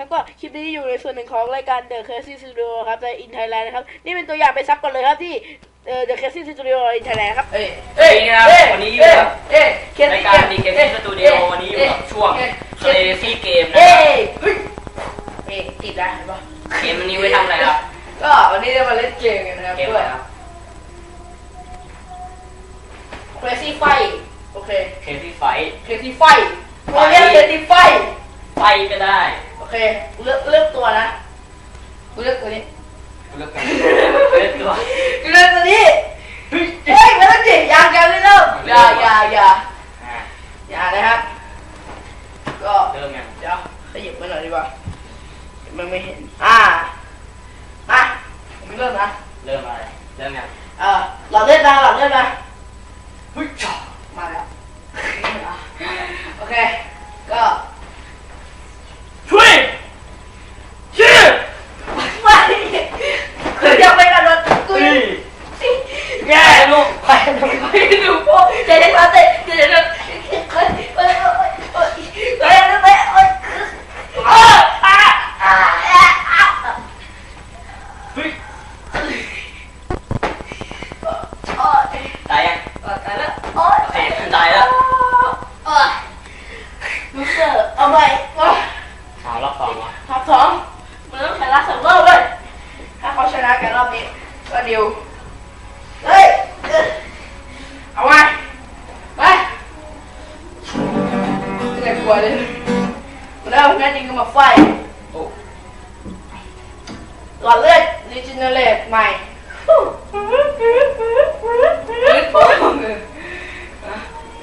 ทั้งก็คลิปนี้อยู่ในส่วนหนึ่งของรายการ The Crazy Studio ครับใน In Thailand นะครับ นี่เป็นตัวอย่างไปซับกันเลยครับที่เอ่อ The Crazy Studio in Thailand ครับ เอ้ยเอ้ยนะครับวันนี้อยู่กับเอ้ยรายการดีเกมสตูดิโอวันนี้อยู่กับช่วง Crazy Game นะเอ้ครับยเฮ้ยเอ้ยติดได้เห็นปะเกมวันนี้ไว้ทำอะไรครับก็วันนี้จะมาเล่นเกมกันนะครับเกมอะไรครับ Crazy Fight โอเค Crazy Fight Crazy Fight เราเรียก Crazy Fight ไฟก็ได้โอ เคเลือกเลือกตัวนะกูเลือกตัวนี้เลือกกันเลือกตัวกูเลือกตัวนี้เฮ้ยเฮ้ยไม่ต้องจิตยังยังไม่เริ่มอย่าอย่าอย่าอะอย่านะครับ ก็เริ่มยังเดี๋ยวขยับไปหน่อยดีกว่าเดี๋ยวมันไม่เห็น อ่าอะผมเริ่มนะ เริ่มอะไร เริ่มยังเออหลอดเล่นนะหลอดเล่นนะเฮ้ยจ้ามาแล้ว โอเค ก็ ช่วยชื่อ ไม่คือ ยังไม่กระโดดกู เฮ้ ยัง ยแย่ลูกใครทำไม ไม่ดูพวกเจเจเตะเจเจมาเฮ้ยเฮ้ยเฮ้ยเฮ้ยเฮ้ยเฮ้ยเฮ้ยเฮ้ยอ่าอ่าอ่าเฮ้ยโอ๊ยตายยังตายแล้วโอ๊ยโอเคตายแล้วโอ๊ยลูเซอร์เอาไปโอ๊ยเอารอบสองวะรอบสองมันต้องชนะสองรอบเลยถ้าเขาชนะกันรอบนี้ก็ดิว วเลยแล้วแม่จริงก็มาไฟหลอดเลือดรีจิเนเรตใหม่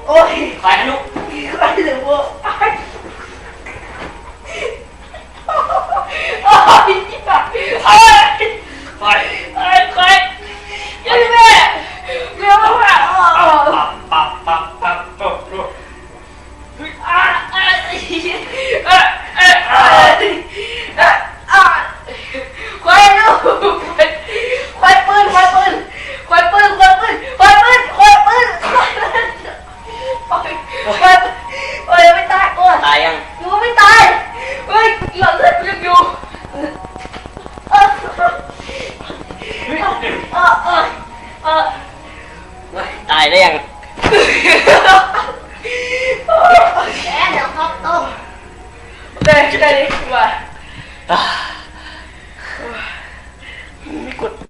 โอ้ย ใครนะลูก ใครถึงว่าโอ้ยโอ้ยโอ้ย ใคร เอ้ยใครยังแม่เร็วมากอ๋อ ปับปับปับปับปับลูก อะอะเอ๊ะเอ๊ะเอ๊ะเอ๊ะอะ ควายลูกควายปืนควายปืนควายปืนควายปืนควายปืนควายปืนควายปืนควายปืนโอ้ยไม่ตายโอ้ยตายยังยูไม่ตายเฮ้ยหลอดเลือดยังอยู่เออเออเออเออเฮ้ยตายได้ยังแกเดี๋ยวครับต้มเด็กได้ดีกว่าอ่า